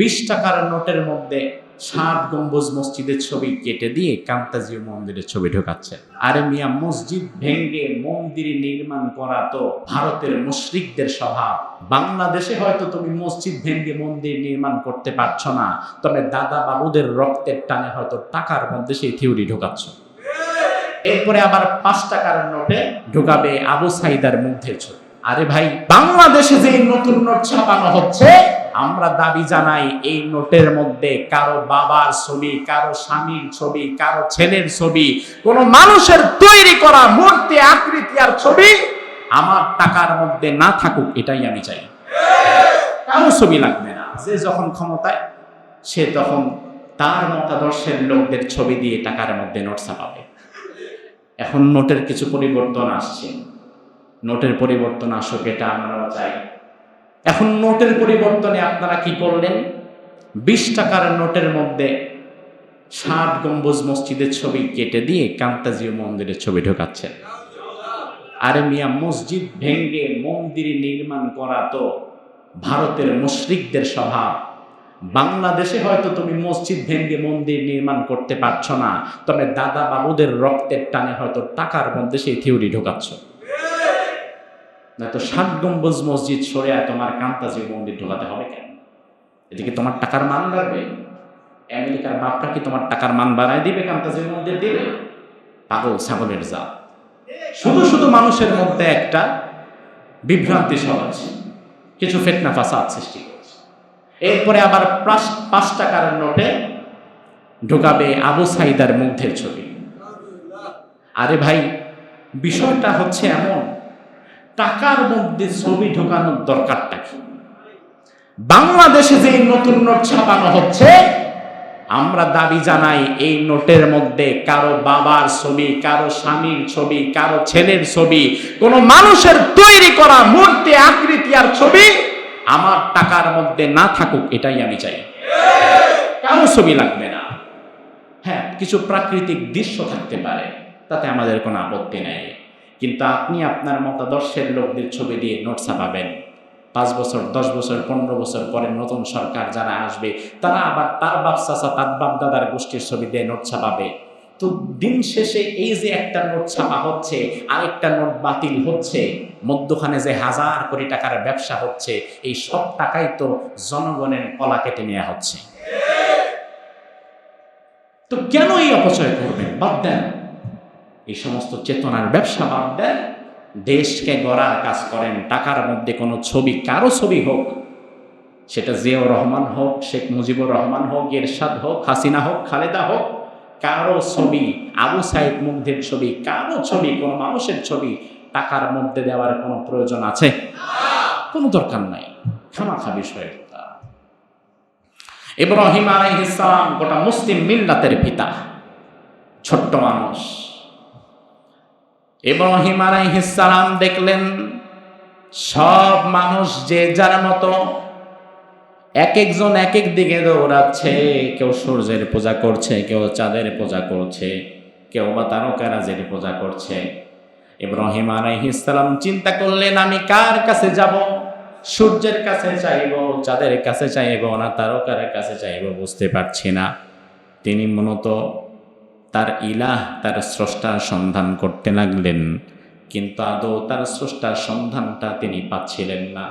বিশ টাকার নোটের মধ্যে ষাট গম্বুজ মসজিদের ছবি কেটে দিয়ে কান্তাজি মন্দিরের ছবি ঢোকাচ্ছে। আরে মিয়া, মসজিদ ভেঙ্গে মন্দির নির্মাণ করা তো ভারতের মুশরিকদের স্বভাব। বাংলাদেশে হয়তো তুমি মসজিদ ভেঙ্গে মন্দির নির্মাণ করতে পারছ না, তবে দাদা বাবুদের রক্তের টানে হয়তো টাকার মধ্যে সেই থিওরি ঢোকাচ্ছ। এরপরে আবার পাঁচ টাকার নোটে ঢোকাবে আবু সাইদার মধ্যে ছবি। আরে ভাই, বাংলাদেশে যে নতুন নোট ছাপানো হচ্ছে আমরা দাবি জানাই এই নোটের মধ্যে কারও বাবার ছবি, কারও স্বামীর ছবি, কারও ছেলের ছবি, কোন মানুষের তৈরি করা মূর্তি, আকৃতি আর ছবি আমার টাকার মধ্যে না থাকুক, এটাই আমি চাই। কারও ছবি লাগবে না। যে যখন ক্ষমতায়, সে তখন তার মতাদর্শের লোকদের ছবি দিয়ে টাকার মধ্যে নোট ছাপাবে। এখন নোটের কিছু পরিবর্তন আসছে। নোটের পরিবর্তন আসুক, এটা আমরাও চাই। এখন নোটের পরিবর্তনে আপনারা কি করলেন? বিশ টাকার নোটের মধ্যে ষাট গম্বুজ মসজিদের ছবি কেটে দিয়ে কান্তাজিও মন্দিরের ছবি ঢোকাচ্ছেন আরে মিয়া, মসজিদ ভেঙ্গে মন্দির নির্মাণ করা তো ভারতের মুশরিকদের স্বভাব। বাংলাদেশে হয়তো তুমি মসজিদ ভেঙ্গে মন্দির নির্মাণ করতে পারছ না, তবে দাদা বাবুদের রক্তের টানে হয়তো টাকার মধ্যে সেই থিওরি ঢোকাচ্ছ। না তো ষাট গম্বুজ মসজিদ সরে তোমার কান্তাজি মন্দির ঢোকাতে হবে কেন? এদিকে তোমার টাকার মান বাড়বে। আমেরিকার বাপটা কি তোমার টাকার মান বাড়ায় দিবে কান্তাজি মন্দির দিবে? পাগল, ছাগলের জাত। শুধু শুধু মানুষের মধ্যে একটা বিভ্রান্তি সরাচ্ছে কিছু ফেতনা ফাসাদ সৃষ্টি এরপরে আবার পাঁচ টাকার নোটে ঢোকাবে আবু সাইদার মুগ্ধের ছবি। আরে ভাই, বিষয়টা হচ্ছে এমন টাকার মধ্যে ছবি ঢোকানোর দরকারটা কি বাংলাদেশে যে নতুন নোট ছাপানো হচ্ছে, আমরা দাবি জানাই এই নোটের মধ্যে কারও বাবার ছবি, কারও স্বামীর ছবি, কারও ছেলের ছবি, কোন মানুষের তৈরি করা মূর্তি, আকৃতি আর ছবি আমার টাকার মধ্যে না থাকুক, এটাই আমি চাই। কারও ছবি লাগবে না। হ্যাঁ কিছু প্রাকৃতিক দৃশ্য থাকতে পারে, তাতে আমাদের কোনো আপত্তি নেই। কিন্তু আপনি আপনার মতাদর্শের লোকদের ছবি দিয়ে নোট ছাপাবেন। পাঁচ বছর, দশ বছর, পনেরো বছর পরে নতুন সরকার যারা আসবে, তারা আবার তার বাপ, চাচা, তার বাপ, দাদার গোষ্ঠীর ছবি দিয়ে নোট ছাপাবে। তো দিন শেষে এই যে একটা নোট ছাপা হচ্ছে, আরেকটা নোট বাতিল হচ্ছে, মধ্যখানে যে হাজার কোটি টাকার ব্যবসা হচ্ছে, এই সব টাকাই তো জনগণের কলা কেটে নেওয়া হচ্ছে। তো কেন এই অপচয় করবেন? বাদ দেন। এই সমস্ত চেতনার ব্যবসা বাদ দেন। দেশকে গড়ার কাজ করেন। টাকার মধ্যে কোনো ছবি, কারও ছবি হোক, সেটা জিয়াউর রহমান হোক, শেখ মুজিবুর রহমান হোক, এরশাদ হোক, হাসিনা হোক, খালেদা হোক, কারও ছবি, আবু সাইদ মুগ্ধের ছবি, কারও ছবি, কোনো মানুষের ছবি, টাকার মধ্যে দেওয়ার কোনো প্রয়োজন আছে? কোনো দরকার নাই। খামাখা এটা। ইব্রাহিম আলাইহিসসালাম গোটা মুসলিম মিল্লাতের পিতা, ছোট্ট মানুষ। ইব্রাহিম আলাইহিসসালাম দেখলেন, সব মানুষ যে যার মতো এক একজন এক এক দিকে দৌড়াচ্ছে, কেউ সূর্যের পূজা করছে, কেউ চাঁদের পূজা করছে, কেউ বা তারকারাজের পূজা করছে। ইব্রাহিম আলাইহিসসালাম চিন্তা করলেন, আমি কার কাছে যাব? সূর্যের কাছে চাইব, চাঁদের কাছে চাইব না, তারকার কাছে চাইব বুঝতে পারছি না। তিনি মূলত তার ইলাহ তার স্রষ্টার সন্ধান করতে লাগলেন, কিন্তু আদৌ তার স্রষ্টার সন্ধানটা তিনি পাচ্ছিলেন না।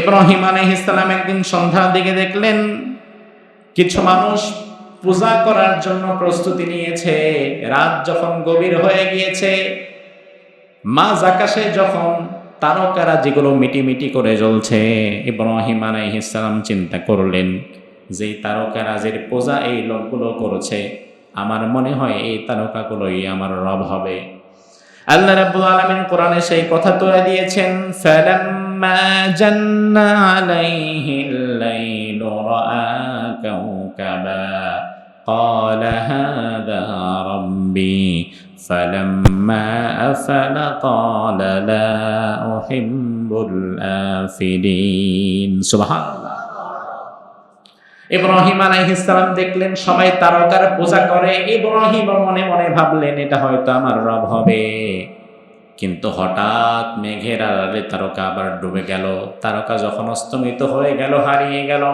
ইব্রাহিম আলাইহিসসালাম একদিন সন্ধ্যার দিকে দেখলেন, কিছু মানুষ পূজা করার জন্য প্রস্তুতি নিয়েছে। রাত যখন গভীর হয়ে গিয়েছে, মাঝ আকাশে যখন তারকারা যেগুলো মিটিমিটি করে জ্বলছে, ইব্রাহিম আলাইহিসসালাম চিন্তা করলেন যে তারকারাজের পূজা এই লোকগুলো করেছে। আমার মনে হয় এই তারকাগুলোই আমার রব হবে আল্লাহ রাব্বুল আলামিন কোরআনে সেই কথা তুলে দিয়েছেন ফালাম্মা জান্না আলাইহিল লাইলু রাআ কাওকাবা قال هذا ربي فلما أفل قال لا أحب الآفلين سبحان الله ইব্রাহিম আলাইহিসসালাম দেখলেন, সবাই তারকার পূজা করে। ইব্রাহিম মনে মনে ভাবলেন, এটা হয়তো আমার রব হবে। কিন্তু হঠাৎ মেঘের আড়ালে তারকা আবার ডুবে গেল। তারকা যখন অস্তমিত হয়ে গেল, হারিয়ে গেল।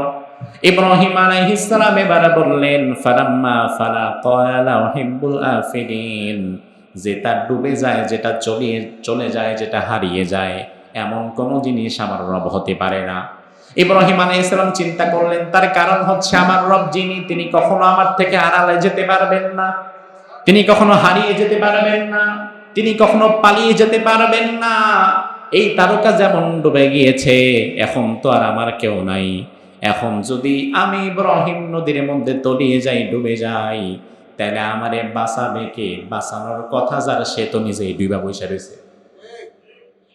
ইব্রাহিম আলাইহিস সালাম এবার বললেন, ফালাম্মা ফালা ক্বালা উহিব্বুল আফিলিন। যেটা ডুবে যায়, যেটা চলে চলে যায়, যেটা হারিয়ে যায়, এমন কোনো জিনিস আমার রব হতে পারে না। ইব্রাহিম আলাইহিস সালাম চিন্তা করলেন, তার কারণ হচ্ছে আমার রব যিনি, তিনি কখনো আমার থেকে আড়ালে যেতে পারবেন না। তিনি কখনো হারিয়ে যেতে পারবেন না। তিনি কখনো পালিয়ে যেতে পারবেন না। এই তারকা যেমন ডুবে গিয়েছে, এখন তো আর আমার কেউ নাই। এখন যদি আমি ইব্রাহিম নদীর মধ্যে তলিয়ে যাই, ডুবে যাই, তাহলে আমারে বাঁচাবে কে? বাঁচানোর কথা যার, সে তো নিজেই ডুবা বসে রয়েছে।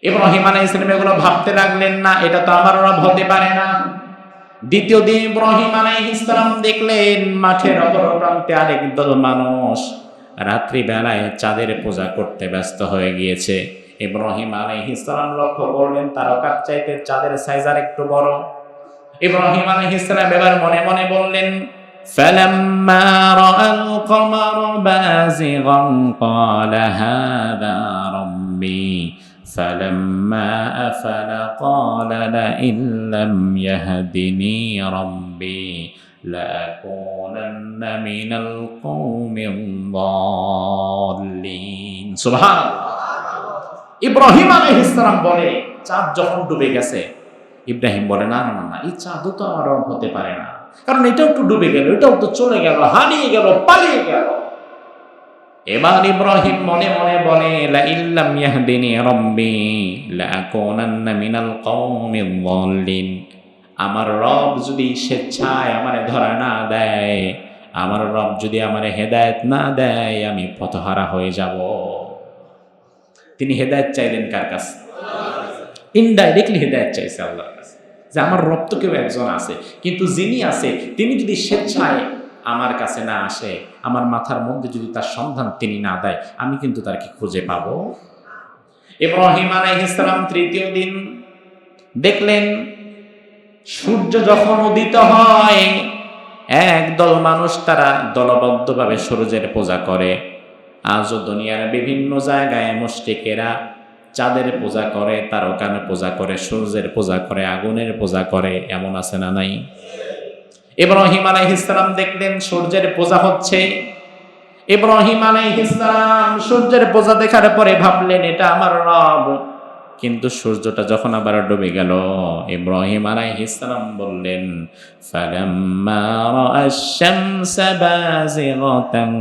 ইব্রাহিম আলাইহিস সালাম এগুলো ভাবতে লাগলেন না এটা তো আমার রব হতে পারে না দ্বিতীয় দিন ইব্রাহিম আলাইহিস সালাম দেখলেন মাঠের অপর প্রান্তে আরেক দল মানুষ রাত্রিবেলায় চাঁদের পূজা করতে ব্যস্ত হয়ে গিয়েছে ইব্রাহিম আলাইহিস সালাম লক্ষ্য করলেন তারকার চাইতে চাঁদের সাইজ আর একটু বড় ইব্রাহিম আলাইহিস সালাম এবার মনে মনে বললেন فلما رأى القمر بازغا قال هذا ربي فلما أفل قال لئن لم يهدني ربي لأكونن من القوم الضالين سبحان ইব্রাহিম আলাইহিসসালাম বলে চাঁদ যখন ডুবে গেছে ইব্রাহিম বলে না না না না এই চাঁদও তো আমার রব হতে পারে না কারণ এটাও তো ডুবে গেল এটাও তো চলে গেল হারিয়ে গেল পালিয়ে গেল এবার ইব্রাহিম মনে মনে বলে লা ইল্লাম ইয়াহদিনি রাব্বি মিনাল কওমিল যাল্লিন আমার রব যদি স্বেচ্ছায় আমারে ধরা না দেয়, আমার রব যদি আমারে হেদায়েত না দেয়, আমি পথহারা হয়ে যাব। তিনি হেদায়েত চাইলেন কার কাছে? ইনডাইরেক্টলি হেদায়েত চাইছে আল্লাহর কাছে। যে আমার রব তো কেউ একজন আছে, কিন্তু যিনি আছে, তিনি যদি স্বেচ্ছায় আমার কাছে না আসে, আমার মাথার মধ্যে যদি তার সন্ধান তিনি না দেয়, আমি কিন্তু তাকে খুঁজে পাবো? ইব্রাহিম আলাইহিসসালাম তৃতীয় দিন দেখলেন, সূর্য যখন উদিত হয়, একদল মানুষ তারা দলবদ্ধভাবে সূর্যের পূজা করে। আজও দুনিয়ার বিভিন্ন জায়গায় মুষ্টিকেরা চাঁদের পূজা করে তারকানের পূজা করে, সূর্যের পূজা করে, আগুনের পূজা করে, এমন আছে না নাই? ইব্রাহিম আলাইহিসসালাম দেখলেন সূর্যের পূজা হচ্ছে ইব্রাহিম আলাইহিসসালাম সূর্যের পূজা দেখার পরে ভাবলেন এটা আমার রব কিন্তু সূর্যটা যখন আবার ডুবে গেল ইব্রাহিম আলাইহিসসালাম বললেন ফালাম্মা রাআশ শামসা বাযিগাতান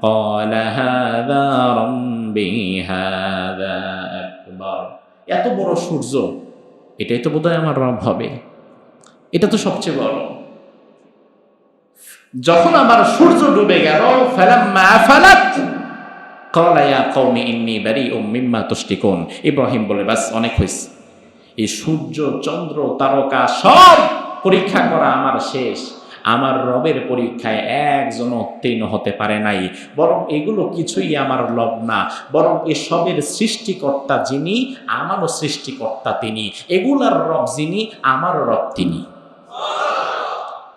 قال هذا ربي هذا আকবার এত বড় সূর্য এটাই তো বোধহয় আমার রব হবে এটা তো সবচেয়ে বড় যখন আমার সূর্য ডুবে গেল ইব্রাহিম বলে ব্যাস অনেক হয়েছে এই সূর্য, চন্দ্র, তারকা সব পরীক্ষা করা আমার শেষ। আমার রবের পরীক্ষায় একজন উত্তীর্ণ হতে পারে নাই। বরং এগুলো কিছুই আমার লব না। বরং এসবের সৃষ্টিকর্তা যিনি, আমারও সৃষ্টিকর্তা তিনি। এগুলার রব যিনি আমার রব তিনি।